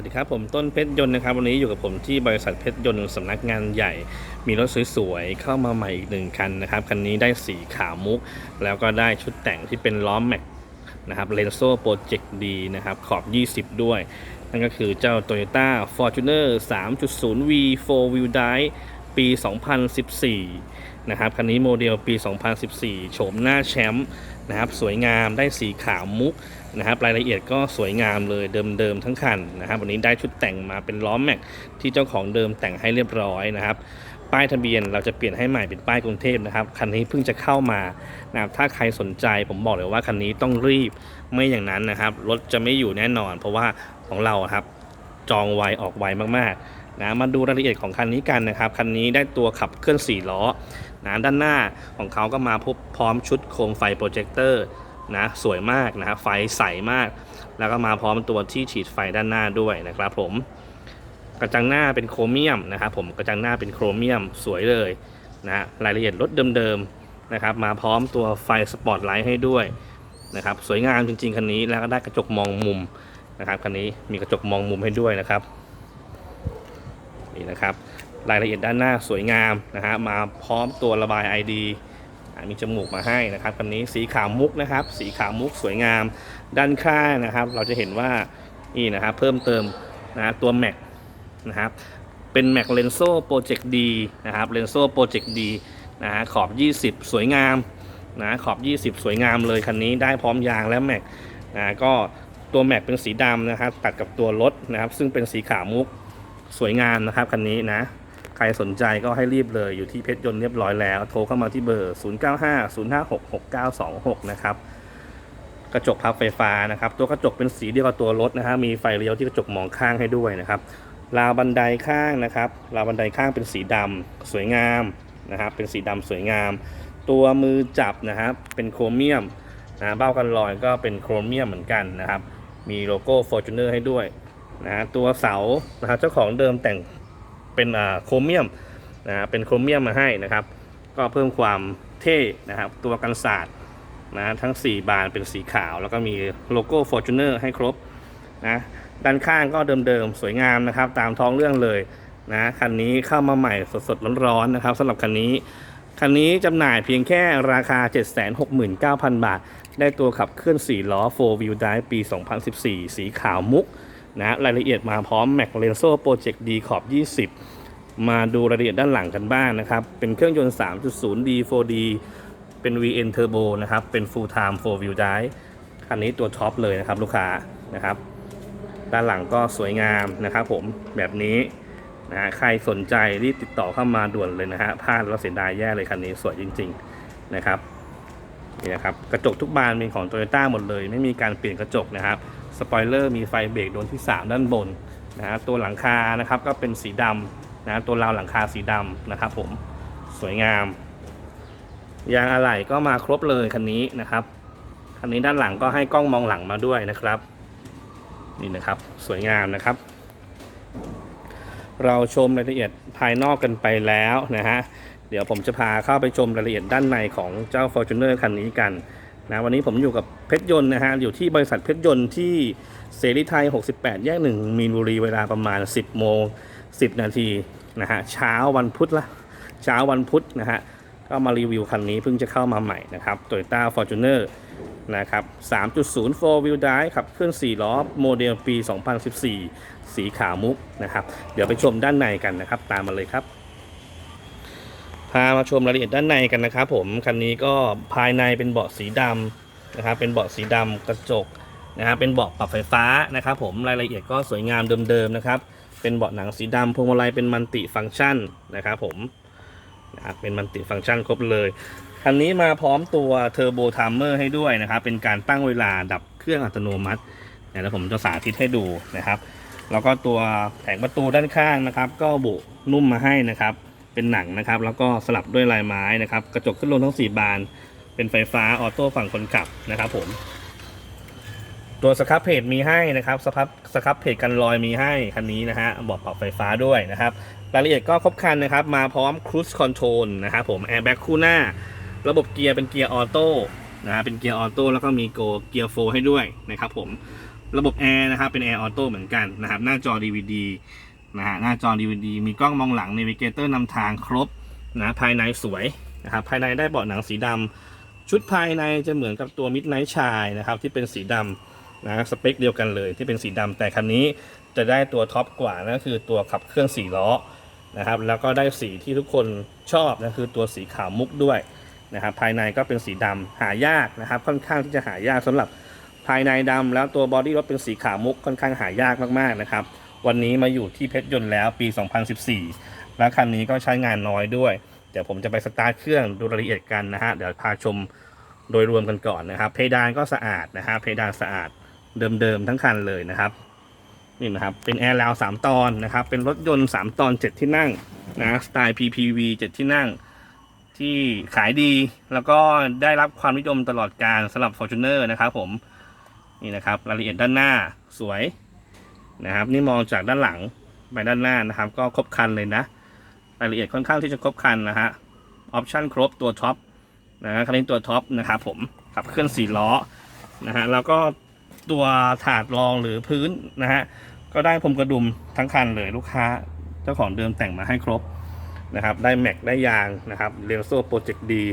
วัสดีครับผมต้นเพชรยนต์นะครับ วันนี้อยู่กับผมที่บริษัทเพชรยนต์สำนักงานใหญ่ มีรถสวยๆเข้ามาใหม่อีกหนึ่งคันนะครับคันนี้ได้สีขาวมุก แล้วก็ได้ชุดแต่งที่เป็นล้อมแม็กนะครับเลนโซโปรเจกต์ดีนะครับขอบ 20 ด้วย นั่นก็คือเจ้า Toyota Fortuner 3.0V 4 Wheel Drive ปี 2014 นะครับคันนี้โมเดลปี 2014 โฉมหน้าแชมป์นะครับสวยงามได้สีขาวมุกนะครับรายละเอียดก็สวยงามเลยเดิมๆทั้งคันนะครับวันนี้ได้ชุดแต่งมาเป็นล้อมแม็กที่เจ้าของเดิมแต่งให้เรียบร้อยนะครับป้ายทะเบียนเราจะเปลี่ยนให้ใหม่เป็นป้ายกรุงเทพนะครับคันนี้เพิ่งจะเข้ามานะครับถ้าใครสนใจผมบอกเลยว่าคันนี้ต้องรีบไม่อย่างนั้นนะครับรถจะไม่อยู่แน่นอน เพราะว่าของเราครับจองไวออกไวมากๆ นะมาดูรายละเอียดของคันนี้กันนะครับ คันนี้ได้ตัวขับเคลื่อน 4 ล้อนะด้านหน้าของเขาก็มาพบพร้อมชุดโคมไฟโปรเจคเตอร์นะสวยมากนะครับไฟใสมาก แล้วก็มาพร้อมตัวที่ฉีดไฟด้านหน้าด้วยนะครับผมกระจังหน้าเป็นโครเมียมนะครับผมกระจังหน้าเป็นโครเมียมสวยเลยนะฮะรายละเอียดรถเดิมๆนะครับมาพร้อมตัวไฟสปอตไลท์ให้ด้วยนะครับสวยงามจริงๆคันนี้แล้วก็ได้กระจกมองมุมนะครับคันนี้มีกระจกมองมุมให้ด้วยนะครับ นี่นะครับ รายละเอียดด้านหน้าสวยงามนะฮะมาพร้อมตัวระบาย ID อะมีจมูกมาให้นะครับคันนี้สีขาวมุกนะครับ สีขาวมุกสวยงามด้านข้างนะครับ เราจะเห็นว่านี่นะครับเพิ่มเติมนะตัวแม็กนะครับเป็น Mac Lenso Project D นะครับ Lenso Project D นะฮะขอบ 20 สวยงามนะขอบ 20 สวยงามเลยคันนี้ได้พร้อมยางและ Mac นะก็ตัว Mac เป็นสีดำนะครับตัดกับตัวรถนะครับ ซึ่งเป็นสีขาวมุก สวยงามนะครับคันนี้นะ ใครสนใจก็ให้รีบเลยอยู่ที่เพชรยนต์เรียบร้อยแล้ว โทรเข้ามาที่เบอร์ 0950566926 นะครับ กระจกพับไฟฟ้านะครับ ตัวกระจกเป็นสีเดียวกับตัวรถนะฮะมีไฟเลี้ยวที่กระจกมองข้างให้ด้วยนะครับราวบันไดข้างนะครับราวบันไดข้างเป็นสีดำสวยงามนะครับเป็นสีดำสวยงาม ตัวมือจับนะครับเป็นโครเมียมนะเบ้ากันลอยก็เป็นโครเมียมเหมือนกันนะครับ มีโลโก้ Fortuner ให้ด้วย นะตัวเสานะครับเจ้าของเดิมแต่งเป็นโครเมียมนะฮะเป็นโครเมียมมาให้นะครับ ก็เพิ่มความเท่นะครับตัวกันศาสตร์นะทั้ง 4 บานเป็นสีขาว แล้วก็มีโลโก้ Fortuner ให้ครบนะด้านข้างก็เดิมๆ สวยงามนะครับ ตามท้องเรื่องเลยนะคันนี้เข้ามาใหม่สดๆ ร้อนๆนะครับสำหรับคันนี้ คันนี้จำหน่ายเพียงแค่ราคา 769,000 บาท ได้ตัวขับเคลื่อน 4 ล้อ 4 Wheel Drive ปี 2014 สีขาวมุก นะรายละเอียดมาพร้อม Mac Lenso Project D ขอบ20 มาดูรายละเอียดด้านหลังกันบ้างนะครับ เป็นเครื่องยนต์ 3.0D 4D เป็น VN Turbo นะครับ เป็น Full Time 4 Wheel Drive คันนี้ตัวท็อปเลยนะครับลูกค้านะครับ ด้านหลังก็สวยงามนะครับผมแบบนี้นะฮะใครสนใจรีบติดต่อเข้ามาด่วนเลยนะฮะพลาดแล้วเสียดายแย่เลยคันนี้สวยจริง ๆนะครับนี่นะครับกระจกทุกบานเป็นของ Toyota หมดเลย ไม่มีการเปลี่ยนกระจกนะครับ สปอยเลอร์มีไฟเบรกดวงที่ 3 ด้านบนนะฮะตัวหลังคานะครับก็เป็นสีดำนะตัวราวหลังคาสีดำนะครับผมสวยงาม ยางอะไหล่ก็มาครบเลยคันนี้นะครับคันนี้ด้านหลังก็ให้กล้องมองหลังมาด้วยนะครับนี่นะครับ สวยงามนะครับ เราชมรายละเอียดภายนอกกันไปแล้วนะฮะเดี๋ยวผมจะพาเข้าไปชมรายละเอียดด้านในของเจ้า Fortuner คันนี้กัน นะวันนี้ผมอยู่กับเพชรยนต์นะฮะอยู่ที่บริษัทเพชรยนต์ที่เสรีไทย 68 แยกหนึ่งมีนบุรีเวลาประมาณ 10 โมง 10 นาทีนะฮะเช้าวันพุธละเช้าวันพุธนะฮะก็มารีวิวคันนี้เพิ่งจะเข้ามาใหม่นะครับ Toyota Fortuner นะครับ 3.0 4 wheel drive ขับเคลื่อน 4 ล้อ โมเดลปี 2014 สีขาวมุกนะครับ เดี๋ยวไปชมด้านในกันนะครับ ตามมาเลยครับ พามาชมรายละเอียดด้านในกันนะครับผมคันนี้ก็ภายในเป็นเบาะสีดำนะครับเป็นเบาะสีดำกระจกนะครับเป็นเบาะปรับไฟฟ้านะครับผมรายละเอียดก็สวยงามเดิมๆนะครับเป็นเบาะหนังสีดำพวงมาลัยเป็นมัลติฟังก์ชันนะครับผมนะครับเป็นมัลติฟังก์ชันครบเลยคันนี้มาพร้อมตัวเทอร์โบท i มเมอร์ให้ด้วยนะครับเป็นการตั้งเวลาดับเครื่องอัตโนมัติเดี๋ยวผมจะสาธิตให้ดูนะครับ แล้วก็ตัวแผงประตูด้านข้างนะครับ ก็บุนุ่มมาให้นะครับ เป็นหนังนะครับ แล้วก็สลับด้วยลายไม้นะครับ กระจกขึ้นลงทั้ง 4 บาน เป็นไฟฟ้าออโต้ฝั่งคนขับนะครับผม ตัวสครับเพจมีให้นะครับสครับสครับเพจกันรอยมีให้คันนี้นะฮะบอกปรับไฟฟ้าด้วยนะครับรายละเอียดก็ครบครันนะครับ มาพร้อมครู i คอนโทรลนะครับผมแอร์แบ็กคู่หน้า ระบบเกียร์เป็นเกียร์ออโต้นะฮะเป็นเกียร์ออโต้แล้วก็มีโกเกียร์โฟให้ด้วยนะครับผมระบบแอร์นะครับเป็นแอร์ออโต้เหมือนกันนะครับหน้าจอ DVD นะฮะหน้าจอ DVD มีกล้องมองหลัง n น v เกเตอร์นำทางครบนะภายในสวยนะครับภายในได้เบาะหนังสีดำชุดภายในจะเหมือนกับตัว Midnight ชายนะครับที่เป็นสีดำนะสเปคเดียวกันเลยที่เป็นสีดำแต่คันนี้จะได้ตัวท็อปกว่านั่นคือตัวขับเคลื่อน4ล้อนะครับแล้วก็ได้สีที่ทุกคนชอบนะคือตัวสีขาวมุกด้วยนะครับภายในก็เป็นสีดำหายากนะครับค่อนข้างที่จะหายากสำหรับภายในดำแล้วตัวบอดี้รถเป็นสีขาวมุกค่อนข้างหายากมากๆนะครับ วันนี้มาอยู่ที่เพชรยนต์แล้วปี 2014 แล้วคันนี้ก็ใช้งานน้อยด้วย เดี๋ยวผมจะไปสตาร์ทเครื่องดูรายละเอียดกันนะฮะ เดี๋ยวพาชมโดยรวมกันก่อนนะครับ เพดานก็สะอาดนะฮะ เพดานสะอาดเดิมๆทั้งคันเลยนะครับ นี่นะครับ เป็นแอร์ลาว3ตอนนะครับ เป็นรถยนต์3ตอน7ที่นั่งนะสไตล์ PPV 7ที่นั่งที่ขายดีแล้วก็ได้รับความนิยมตลอดการสำหรับ Fortuner นะครับผม นี่นะครับ รายละเอียดด้านหน้าสวย นะครับ นี่มองจากด้านหลังไปด้านหน้านะครับ ก็ครบคันเลยนะรายละเอียดค่อนข้างที่จะครบคันนะฮะออปชั่นครบตัวท็อปนะฮะคันนี้ตัวท็อปนะครับผมขับเคลื่อนสี่ล้อนะฮะแล้วก็ตัวถาดรองหรือพื้นนะฮะก็ได้พรมกระดุมทั้งคันเลยลูกค้าเจ้าของเดิมแต่งมาให้ครบนะครับ ได้แม็กได้ยางนะครับเรียลโซ่โปรเจกต์ดี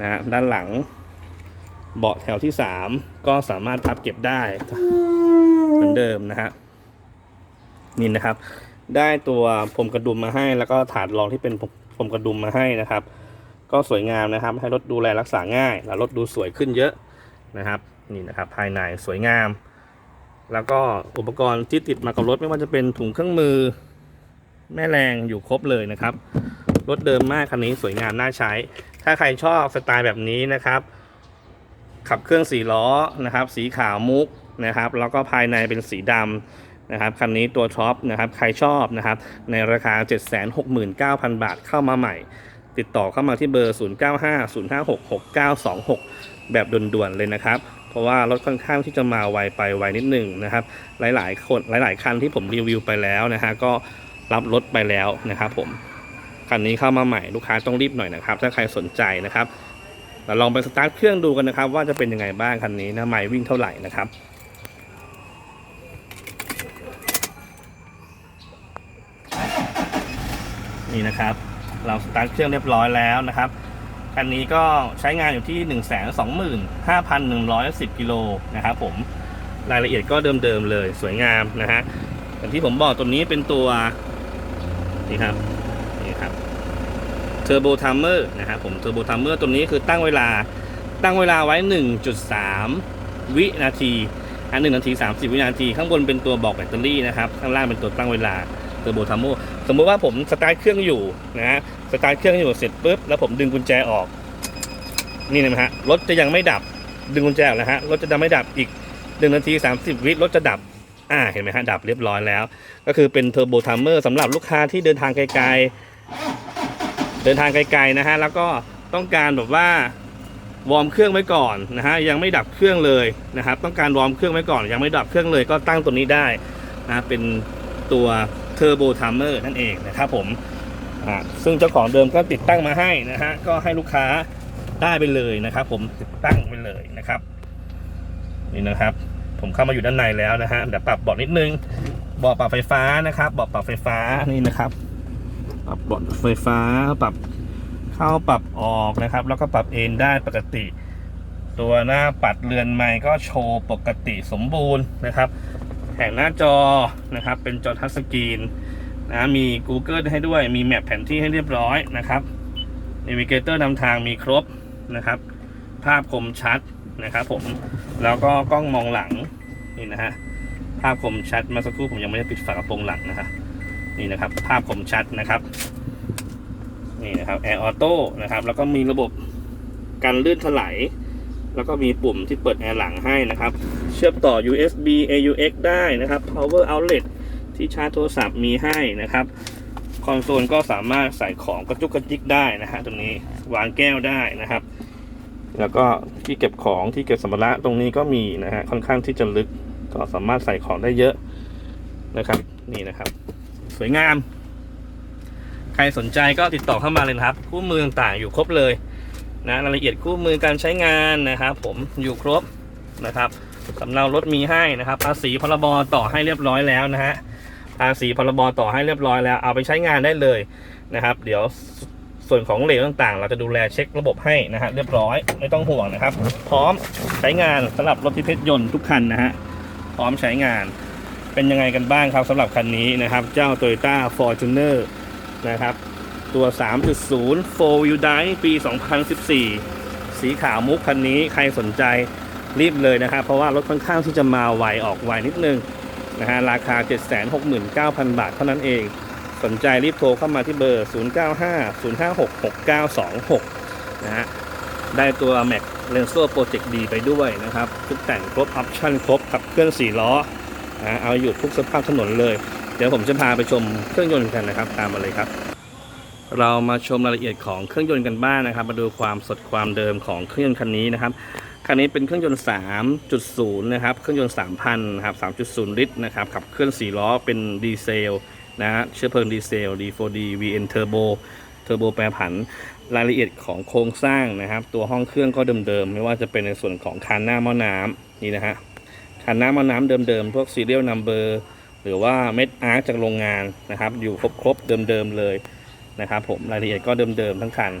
นะฮะด้านหลังเบาะแถวที่ 3 ก็สามารถพับเก็บได้เหมือนเดิมนะฮะ นี่นะครับ ได้ตัวพรมกระดุมมาให้ แล้วก็ถาดรองที่เป็นพรมกระดุมมาให้นะครับ ก็สวยงามนะครับ ให้รถดูแลรักษาง่าย แล้วรถดูสวยขึ้นเยอะนะครับนี่นะครับ ภายในสวยงาม แล้วก็อุปกรณ์ที่ติดมากับรถไม่ว่าจะเป็นถุงเครื่องมือ แม่แรงอยู่ครบเลยนะครับรถเดิมมากคันนี้สวยงามน่าใช้ ถ้าใครชอบสไตล์แบบนี้นะครับ ขับเครื่องสี่ล้อนะครับ สีขาวมุกนะครับ แล้วก็ภายในเป็นสีดำ นะครับคันนี้ตัวท็อปนะครับใครชอบนะครับในราคา 769,000 บาทเข้ามาใหม่ ติดต่อเข้ามาที่เบอร์ 0950566926 แบบด่วนๆเลยนะครับ เพราะว่ารถค่อนข้างที่จะมาไวไปไวนิดหนึ่งนะครับ หลายๆคนหลาย ๆ คันที่ผมรีวิวไปแล้วนะฮะก็รับรถไปแล้วนะครับผมคันนี้เข้ามาใหม่ลูกค้าต้องรีบหน่อยนะครับ ถ้าใครสนใจนะครับเราลองไปสตาร์ทเครื่องดูกันนะครับ ว่าจะเป็นยังไงบ้างคันนี้นะไม่วิ่งเท่าไหร่นะครับ นี่นะครับ เราสตาร์ทเครื่องเรียบร้อยแล้วนะครับคันนี้ก็ใช้งานอยู่ที่ 1 2 5 1 1 0กิโลนะครับผมรายละเอียดก็เดิมๆเลยสวยงามนะฮะอย่างที่ผมบอกตัวนี้เป็นตัวนี่ครับนี่ครับเทอร์โบทัมเมอร์นะครับผมเทอร์โบทัมเมอร์ตัวนี้คือตั้งเวลาตั้งเวลาไว้ 1.3 วินาทีอันหนึ่งนาที 30 วินาที ข้างบนเป็นตัวบอกแบตเตอรี่นะครับ ข้างล่างเป็นตัวตั้งเวลา เทอร์โบทัมเมอร์สมมุติว่าผมสตาร์ทเครื่องอยู่นะฮะสตาร์ทเครื่องอยู่เสร็จปุ๊บแล้วผมดึงกุญแจออก นี่นะฮะรถจะยังไม่ดับดึงกุญแจออกแล้วฮะรถจะยังไม่ดับอีก1นาที 30 วิรถจะดับอ่าเห็นไหมฮะดับเรียบร้อยแล้ว ก็คือเป็นเทอร์โบทัมเมอร์สำหรับลูกค้าที่เดินทางไกลๆ เดินทางไกลๆนะฮะแล้วก็ต้องการแบบว่าวอร์มเครื่องไว้ก่อนนะฮะยังไม่ดับเครื่องเลยนะครับ ต้องการวอร์มเครื่องไว้ก่อน ยังไม่ดับเครื่องเลยก็ตั้งตัวนี้ได้นะเป็นตัว เทอร์โบทัมเมอร์นั่นเองนะครับผมซึ่งเจ้าของเดิมก็ติดตั้งมาให้นะฮะก็ให้ลูกค้าได้ไปเลยนะครับ ผมติดตั้งไปเลยนะครับนี่นะครับ ผมเข้ามาอยู่ด้านในแล้วนะฮะเดี๋ยวปรับเบาะนิดนึงเบาะปรับไฟฟ้านะครับเบาะปรับไฟฟ้านี่นะครับปรับเบาะไฟฟ้าปรับเข้าปรับออกนะครับ แล้วก็ปรับเอนได้ปกติ ตัวหน้าปัดเรือนไม้ก็โชว์ปกติสมบูรณ์นะครับ แผงหน้าจอนะครับ เป็นจอทัชสกรีนนะมี Google ให้ด้วยมีแมปแผนที่ให้เรียบร้อยนะครับน a วิเกเตอร์นำทางมีครบนะครับ ภาพคมชัดนะครับผมแล้วก็กล้องมองหลังนี่นะฮะภาพคมชัดมาสักครู่ผมยังไม่ได้ปิดฝากระโปรงหลังนะครับนี่นะครับ ภาพคมชัดนะครับนี่นะครับแอร์ออโต้นะครับแล้วก็มีระบบกันลื่นถลายแล้วก็มีปุ่มที่เปิดแอร์หลังให้นะครับ ชื่อมต่อ USB AUX ได้นะครับ Power Outlet ที่ชาร์จโทรศัพท์มีให้นะครับ คอนโซลก็สามารถใส่ของกระจุกกระจิกได้นะฮะตรงนี้วางแก้วได้นะครับ แล้วก็ที่เก็บของที่เก็บสัมภาระตรงนี้ก็มีนะฮะค่อนข้างที่จะลึกก็สามารถใส่ของได้เยอะนะครับนี่นะครับ สวยงาม ใครสนใจก็ติดต่อเข้ามาเลยนะครับ คู่มือต่างๆอยู่ครบเลยนะรายละเอียดคู่มือการใช้งานนะครับ ผมอยู่ครบนะครับ สำเนารถมีให้นะครับ ภาษีพรบต่อให้เรียบร้อยแล้วนะฮะภาษีพรบต่อให้เรียบร้อยแล้ว เอาไปใช้งานได้เลยนะครับ เดี๋ยวส่วนของเหลวต่างๆ เราจะดูแลเช็คระบบให้นะฮะเรียบร้อยไม่ต้องห่วงนะครับ พร้อมใช้งานสำหรับรถที่เพชรยนต์ทุกคันนะฮะพร้อมใช้งานเป็นยังไงกันบ้างครับสำหรับคันนี้นะครับ เจ้า Toyota Fortuner นะครับ ตัว 3.0 4 Wheel Drive ปี 2014 สีขาวมุกคันนี้ใครสนใจ รีบเลยนะครับ เพราะว่ารถค่อนข้างที่จะมาไวออกไวนิดนึงนะฮะราคา 769,000 บาทเท่านั้นเอง สนใจรีบโทรเข้ามาที่เบอร์ 0950566926 นะฮะได้ตัว Mac l e n s o Project D ไปด้วยนะครับทุกแต่งครบออปชั่นครบขับเคลื่อน4ล้อนะเอาอยู่ทุกสภาพถนนเลย เดี๋ยวผมจะพาไปชมเครื่องยนต์กันนะครับ ตามมาเลยครับ เรามาชมรายละเอียดของเครื่องยนต์กันบ้างนะครับ มาดูความสดความเดิมของเครื่องยนต์คันนี้นะครับ คันนี้เป็นเครื่องยนต์ 3.0 นะครับ เครื่องยนต์ 3,000 นะครับ 3.0 ลิตรนะครับ ขับเคลื่อน 4 ล้อ เป็นดีเซลนะฮะ เชื้อเพลิงดีเซล D4D VN Turbo เทอร์โบแปรผัน รายละเอียดของโครงสร้างนะครับ ตัวห้องเครื่องก็เดิมๆ ไม่ว่าจะเป็นในส่วนของคานหน้าหม้อน้ำนี่นะฮะ คานหน้าหม้อน้ำเดิมๆ พวก serial number หรือว่าเม็ดอาร์จากโรงงานนะครับ อยู่ครบๆ เดิมๆ เลยนะครับผม รายละเอียดก็เดิมๆ ทั้งคัน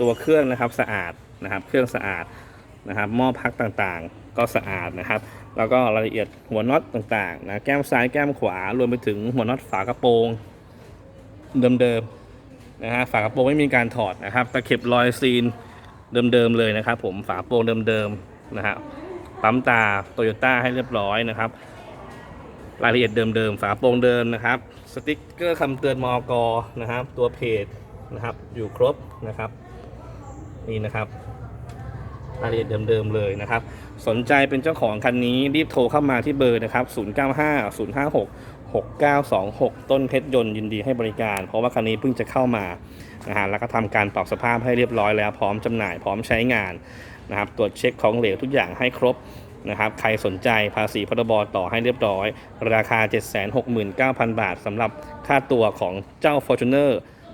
ตัวเครื่องนะครับสะอาดนะครับ เครื่องสะอาด นะครับหม้อพักต่างๆ ก็สะอาดนะครับ แล้วก็รายละเอียดหัวน็อตต่างๆนะแก้มซ้ายแก้มขวารวมไปถึงหัวน็อตฝากระโปรงเดิมๆนะฮะฝากระโปรงไม่มีการถอดนะครับตะเข็บรอยซีนเดิมๆเลยนะครับ ผมฝากระโปรงเดิมๆนะฮะปั๊มตาโตโยต้าให้เรียบร้อยนะครับ รายละเอียดเดิมๆฝาโปรงเดิมนะครับ สติ๊กเกอร์คำเตือนมอกนะครับ ตัวเพจนะครับ อยู่ครบนะครับ นี่นะครับ รายละเอียดเดิมๆเลยนะครับ สนใจเป็นเจ้าของคันนี้รีบโทรเข้ามาที่เบอร์นะครับ 095056 6926 ต้นเพชรยนต์ยินดีให้บริการ เพราะว่าคันนี้เพิ่งจะเข้ามานะฮะแล้วก็ทำการปรับสภาพให้เรียบร้อยแล้วพร้อมจำหน่ายพร้อมใช้งานนะครับตรวจเช็คของเหลวทุกอย่างให้ครบนะครับใครสนใจภาษีพรบต่อให้เรียบร้อย ราคา 769,000 บาทสำหรับค่าตัวของเจ้า Fortuner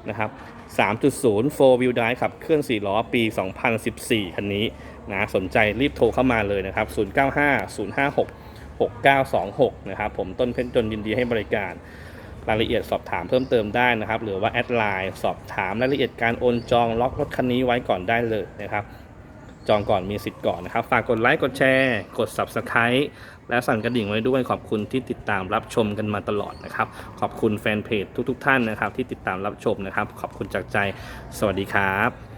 นะครับ3.0 4 Wheel Drive ขับเคลื่อน 4 ล้อ ปี 2014 คันนี้ นะสนใจรีบโทรเข้ามาเลยนะครับ 095 056 6926 นะครับ ผมต้นเพชรจนยินดีให้บริการ รายละเอียดสอบถามเพิ่มเติมได้นะครับ หรือว่าแอดไลน์สอบถามรายละเอียดการโอนจองล็อกรถคันนี้ไว้ก่อนได้เลยนะครับ จองก่อนมีสิทธิ์ก่อนนะครับ ฝากกดไลค์กดแชร์ กด Subscribe และสั่นกระดิ่งไว้ด้วยขอบคุณที่ติดตามรับชมกันมาตลอดนะครับ ขอบคุณแฟนเพจทุกๆทท่านนะครับ ที่ติดตามรับชมนะครับ ขอบคุณจากใจ สวัสดีครับ